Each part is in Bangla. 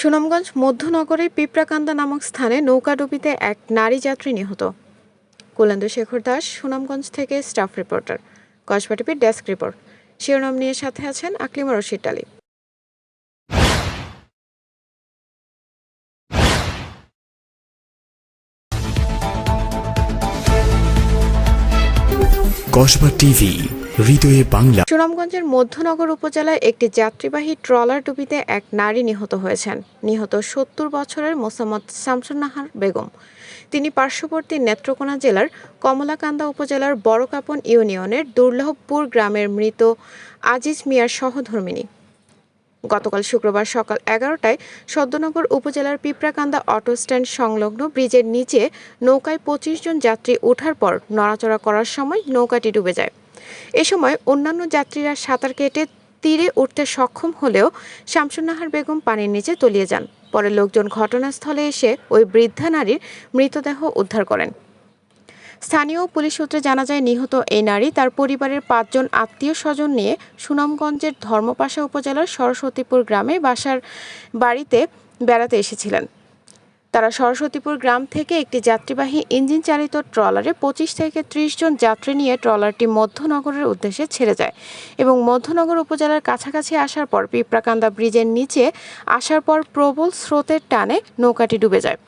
সুনামগঞ্জ মধ্যনগরে পিঁপড়াকান্দা নামক স্থানে নৌকাডুবিতে এক নারী যাত্রী নিহত। কুলেন্দু শেখর দাস, সুনামগঞ্জ থেকে স্টাফ রিপোর্টার। কসবা টিভির ডেস্ক রিপোর্ট। শিরোনাম নিয়ে সাথে আছেন আকলিমা রশিদ আলী। কসবা টিভি সুনামগঞ্জের মধ্যনগর উপজেলায় একটি যাত্রীবাহী ট্রলার ডুবিতে এক নারী নিহত হয়েছেন। নিহত সত্তর বছরের মোসাম্মদ শামসুন্নাহার বেগম। তিনি পার্শ্ববর্তী নেত্রকোনা জেলার কমলাকান্দা উপজেলার বড়কাপন ইউনিয়নের দুর্লভপুর গ্রামের মৃত আজিজ মিয়ার সহধর্মিনী গতকাল শুক্রবার সকাল এগারোটায় সদ্যনগর উপজেলার পিঁপড়াকান্দা অটো স্ট্যান্ড সংলগ্ন ব্রিজের নিচে নৌকায় পঁচিশ জন যাত্রী ওঠার পর নড়াচড়া করার সময় নৌকাটি ডুবে যায়। এ সময় অন্যান্য যাত্রীরা সাঁতার কেটে তীরে উঠতে সক্ষম হলেও শামসুন্নাহার বেগম পানির নিচে তলিয়ে যান। পরে লোকজন ঘটনাস্থলে এসে ওই বৃদ্ধা নারীর মৃতদেহ উদ্ধার করেন। স্থানীয় পুলিশ সূত্রে জানা যায়, নিহত এই নারী তার পরিবারের পাঁচজন আত্মীয় স্বজন নিয়ে সুনামগঞ্জের ধর্মপাশা উপজেলার সরস্বতীপুর গ্রামে বাসার বাড়িতে বেড়াতে এসেছিলেন। তারা সরস্বতীপুর গ্রাম থেকে একটি যাত্রীবাহী ইঞ্জিন চালিত ট্রলারে পঁচিশ থেকে ত্রিশ জন যাত্রী নিয়ে ট্রলারটি মধ্যনগরের উদ্দেশ্যে ছেড়ে যায় এবং মধ্যনগর উপজেলার কাছাকাছি আসার পর পিঁপড়াকান্দা ব্রিজের নিচে আসার পর প্রবল স্রোতের টানে নৌকাটি ডুবে যায়।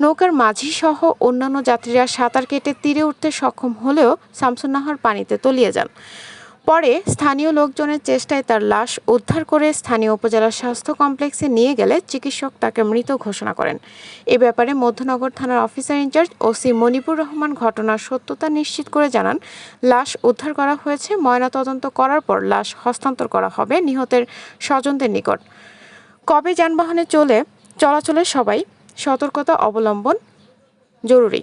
নৌকার মাঝি সহ অন্যান্য যাত্রীরা সাঁতার কেটে তীরে উঠতে সক্ষম হলেও শামসুন্নাহার পানিতে তলিয়ে যান। পরে স্থানীয় লোকজনের চেষ্টায় তার লাশ উদ্ধার করে স্থানীয় উপজেলা স্বাস্থ্য কমপ্লেক্সে নিয়ে গেলে চিকিৎসক তাকে মৃত ঘোষণা করেন। এ ব্যাপারে মধ্যনগর থানার officer in charge OC Monipur Rahman ঘটনার সত্যতা নিশ্চিত করে জানান, লাশ উদ্ধার করা হয়েছে, ময়নাতদন্ত করার পর লাশ হস্তান্তর করা হবে নিহতের স্বজনদের নিকট। কবে যানবাহনে চলে, চলাচলে সবাই সতর্কতা অবলম্বন জরুরি।